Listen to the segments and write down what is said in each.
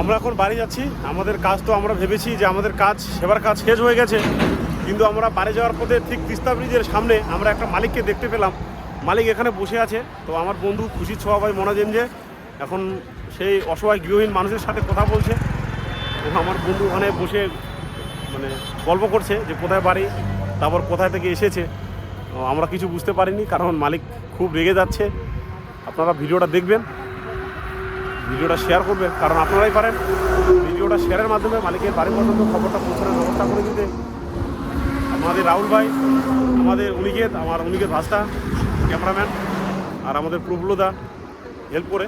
আমরা এখন বাড়ি যাচ্ছি। আমাদের কাজ তো আমরা ভেবেছি যে আমাদের কাজ, সেবার কাজ শেষ হয়ে গেছে। কিন্তু আমরা বাড়ি যাওয়ার পথে ঠিক তিস্তা ব্রিজের সামনে আমরা একটা মালিককে দেখতে পেলাম। মালিক এখানে বসে আছে। তো আমার বন্ধু খুশি ছোয়া ভাই মনাজেন যে এখন সেই অসহায় গৃহহীন মানুষের সাথে কথা বলছে। আমার বন্ধু ওখানে বসে মানে গল্প করছে যে কোথায় বাড়ি, তারপর কোথায় থেকে এসেছে। আমরা কিছু বুঝতে পারিনি, কারণ মালিক খুব রেগে যাচ্ছে। আপনারা ভিডিওটা দেখবেন। ভিডিওটা শেয়ার করবেন। কারণ আপনারাই পারেন। ভিডিওটা শেয়ারের মাধ্যমে মালিকের বাড়ি পর্যন্ত খবরটা পৌঁছানোর ব্যবস্থা করে দিতে। আমাদের রাহুল ভাই, আমাদের উনিকেত আমার উনিকেত ভাস্তা, ক্যামেরাম্যান, আর আমাদের প্রফুল্লদা হেল্প করে।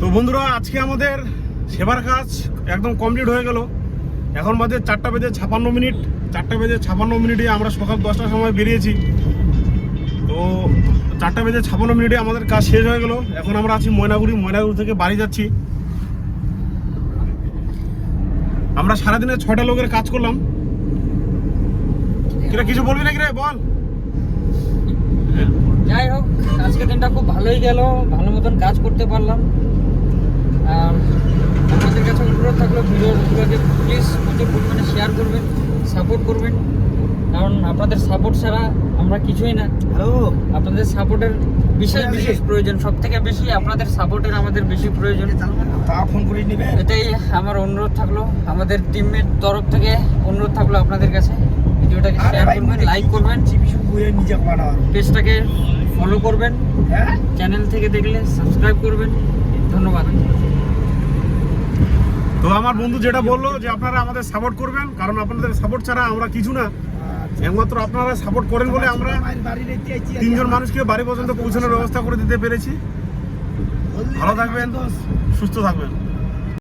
তো বন্ধুরা, আজকে আমাদের সেবার কাজ একদম কমপ্লিট হয়ে গেল। এখন বাজে চারটা বেজে ছাপান্ন মিনিট। চারটা বেজে ছাপান্ন মিনিটে আমরা সকাল দশটার সময় বেরিয়েছি। তো চারটা বেজে ছাপান্ন মিনিটে আমাদের কাজ শেষ হয়ে গেল। এখন আমরা আছি ময়নাগুড়ি ময়নাগুড়ি থেকে বাড়ি যাচ্ছি। আমরা সারাদিনে ছটা লোকের কাজ করলাম। কিরা, কিছু বলবি নাকি রে? বল। যাই হোক, আজকে দিনটা খুব ভালোই গেল। ভালো মতন কাজ করতে পারলাম। আর আপনাদের কাছে অনুরোধ থাকল, ভিডিওগুলোকে প্লিজ প্রচুর শেয়ার করবেন সাপোর্ট করবেন। কারণ আপনাদের সাপোর্ট ছাড়া আমরা কিছুই না। হ্যালো আপনাদের সাপোর্টের বিশেষ বিশেষ প্রয়োজন সব থেকে বেশি আপনাদের সাপোর্টের আমাদের বেশি প্রয়োজন। ফোন করে নিবে। এটাই আমার অনুরোধ থাকল। আমাদের টিমের তরফ থেকে অনুরোধ থাকল আপনাদের কাছে। ভিডিওটাকে শেয়ার করবেন লাইক করবেন। নিজে পাড়া পেজটাকে ফলো করবেন। হ্যাঁ? চ্যানেল থেকে দেখলে সাবস্ক্রাইব করবেন। ধন্যবাদ। তো আমার বন্ধু যেটা বলল যে আপনারা আমাদের সাপোর্ট করবেন, কারণ আপনাদের সাপোর্ট ছাড়া আমরা কিছু না। একমাত্র আপনারা সাপোর্ট করেন বলে আমরা তিনজন মানুষকে বাড়ি পর্যন্ত পৌঁছানোর ব্যবস্থা করে দিতে পেরেছি। ভালো থাকবেন, সুস্থ থাকবেন।